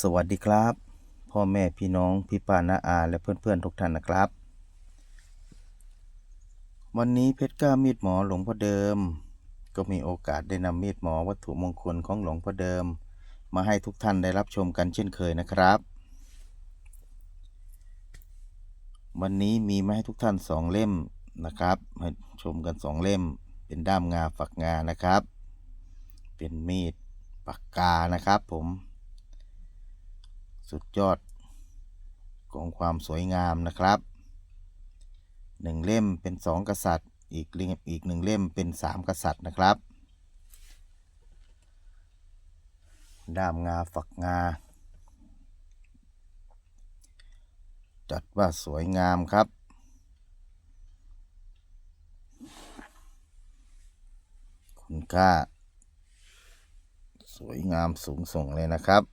สวัสดีครับ พ่อแม่พี่น้องพี่ป้าน้าอาและเพื่อนๆทุกท่านนะครับ วันนี้เพชรกล้ามีดหมอหลวงพ่อเดิม ก็มีโอกาสได้นำมีดหมอวัตถุมงคลของหลวงพ่อเดิม มาให้ทุกท่านได้รับชมกันเช่นเคยนะครับ วันนี้มีมาให้ทุกท่านสองเล่มนะครับให้ชมกันสองเล่ม เป็นด้ามงาฝักงานะครับ เป็นมีดปากกานะครับผม สุดยอดของความสวยงามนะครับหนึ่งเล่มเป็นสองกษัตริย์ อีกเล่มอีกหนึ่งเล่มเป็นสามกษัตริย์นะครับ ด้ามงาฝักงา จัดว่าสวยงามครับ คุณค่า สวยงามสูงส่งเลยนะครับ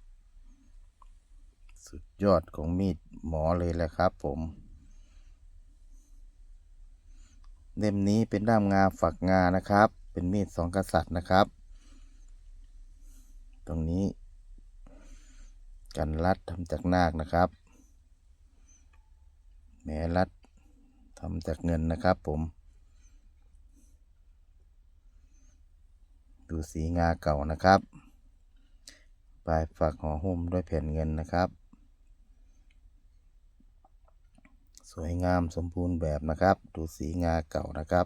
สุดยอดของมีดหมอเลยแหละครับผมเล่มนี้เป็นด้ามงาฝักงานะครับ เป็นมีดสองกษัตริย์นะครับ ตรงนี้ กันรัดทำจากนาคนะครับแม้รัดทำจากเงินนะครับผม ดูสีงาเก่านะครับ ปลายฝักห่อหุ้มด้วยแผ่นเงินนะครับ สวยงามสมบูรณ์แบบนะครับ ดูสีงาเก่านะครับ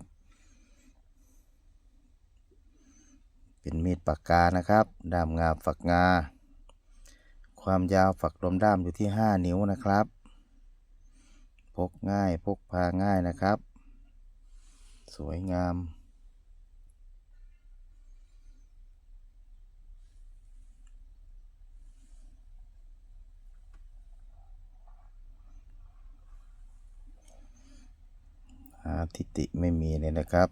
เป็นมีดปากกานะครับด้ามงาฝักงา ความยาวฝักลมด้ามอยู่ที่ 5 นิ้วนะครับ พกง่ายพกพาง่ายนะครับ สวยงามาทิติไม่มีเลยนะครับ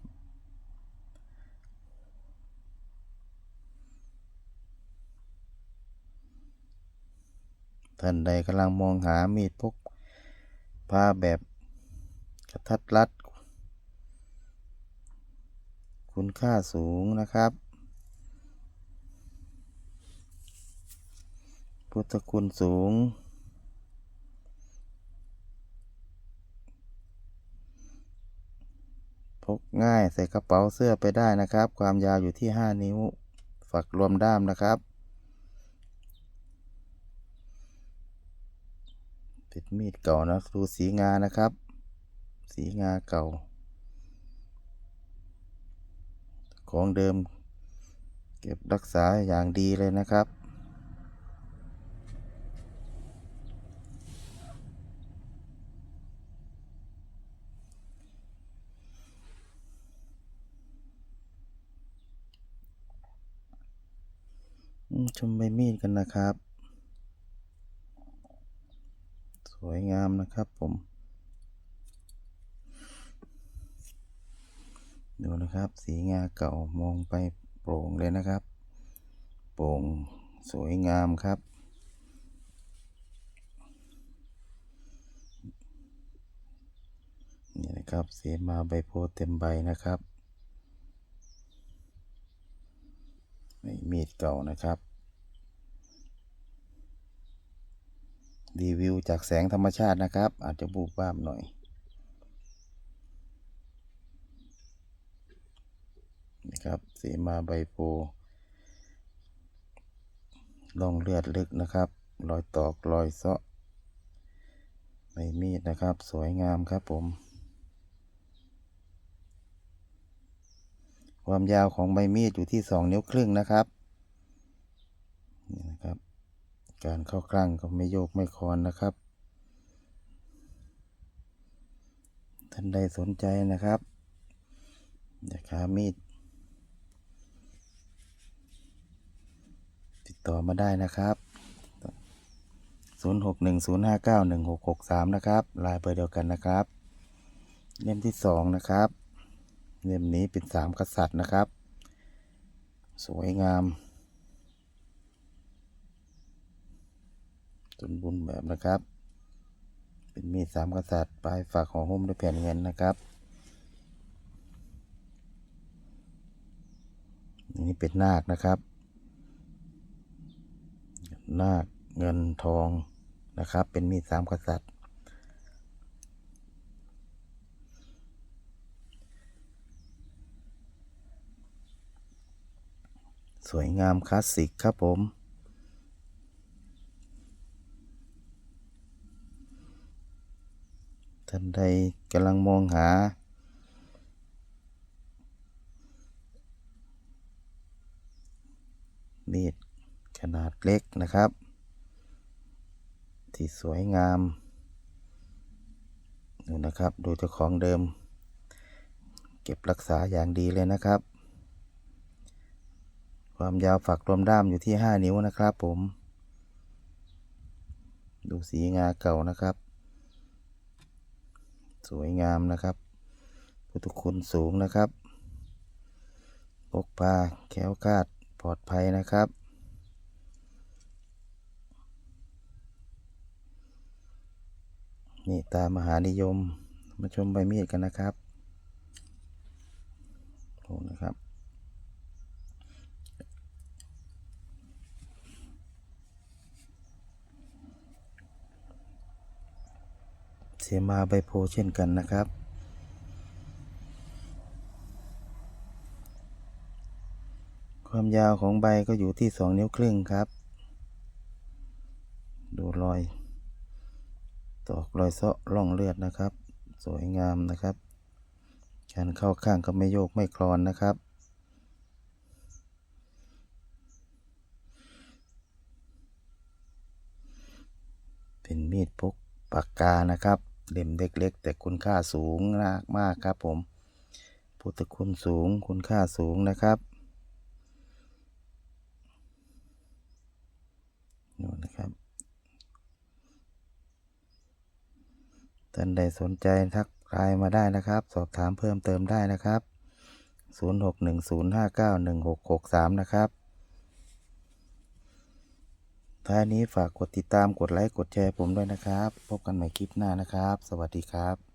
ท่านใดกำลังมองหามีดพกพาแบบกระทัดรัด คุณค่าสูงนะครับ พุทธคุณสูง กง่ายใส่กระเป๋าเสื้อไปได้นะครับ ความยาวอยู่ที่ 5 นิ้ว ฝักรวมด้ามนะครับเป็นมีดเก่านะดูสีงานะครับ สีงาเก่า ของเดิม เก็บรักษาอย่างดีเลยนะครับ ชมใบมีดกันนะครับ สวยงามนะครับผมดูนะครับ สีงาเก่ามองไปโปร่งเลยนะครับ โปร่งสวยงามครับ นี่นะครับเสมาใบโพเต็มใบนะครับไมีดเก่านะครับ รีวิวจากแสงธรรมชาตินะครับ อาจจะบูบบ้ามหน่อย นะครับเสมาใบโพธิ์ร่องเลือดลึกนะครับ รอยตอกรอยเซาะใบมีดนะครับ สวยงามครับผม ความยาวของใบมีดอยู่ที่สองนิ้วครึ่งนะครับนี่นะครับ การเข้าคลั่งก็ไม่โยกไม่คลอนนะครับ ท่านใดสนใจนะครับอยากหามีด ติดต่อมาได้นะครับ 0610591663 นะครับลายเบอร์เดียวกันนะครับ เล่มที่สองนะครับ เล่มนี้เป็นสามกษัตริย์นะครับ สวยงาม สมบูรณ์แบบนะครับ เป็นมีดสามกษัตริย์ปลายฝากห่อหุ้มด้วยแผ่นเงินนะครับ นี่เป็นนาคนะครับ นาคเงินทองนะครับ เป็นมีดสามกษัตริย์สวยงามคลาสสิกครับผม ท่านใดกำลังมองหา มีดขนาดเล็กนะครับ ที่สวยงามดูนะครับ ดูเจ้าของเดิม เก็บรักษาอย่างดีเลยนะครับ ความยาวฝักรวมด้ามอยู่ที่ 5 นิ้วนะครับผม ดูสีงาเก่านะครับ สวยงามนะครับ พุทธคุณสูงนะครับพกพาแค้วคาดปลอดภัยนะครับ นี่ตามมหานิยมมาชมใบมีดกันนะครับโอ้นะครับ สมาใบโพเช่นกันนะครับ ความยาวของใบก็อยู่ที่สองนิ้วครึ่งครับ ดูรอย ตอกรอยเซาะร่องเลือดนะครับ สวยงามนะครับ การเข้าข้างก็ไม่โยกไม่คลอนนะครับเป็นมีดพกปากกานะครับ เล่มเล็กๆแต่คุณค่าสูงมากมากครับผมพุทธคุณสูงคุณค่าสูงนะครับนู่นนะครับ ท่านใดสนใจทักไลน์มาได้นะครับ สอบถามเพิ่มเติมได้นะครับ 0610591663 นะครับ ท้ายนี้ฝากกดติดตามกดไลค์กดแชร์ผมด้วยนะครับ พบกันใหม่คลิปหน้านะครับ สวัสดีครับ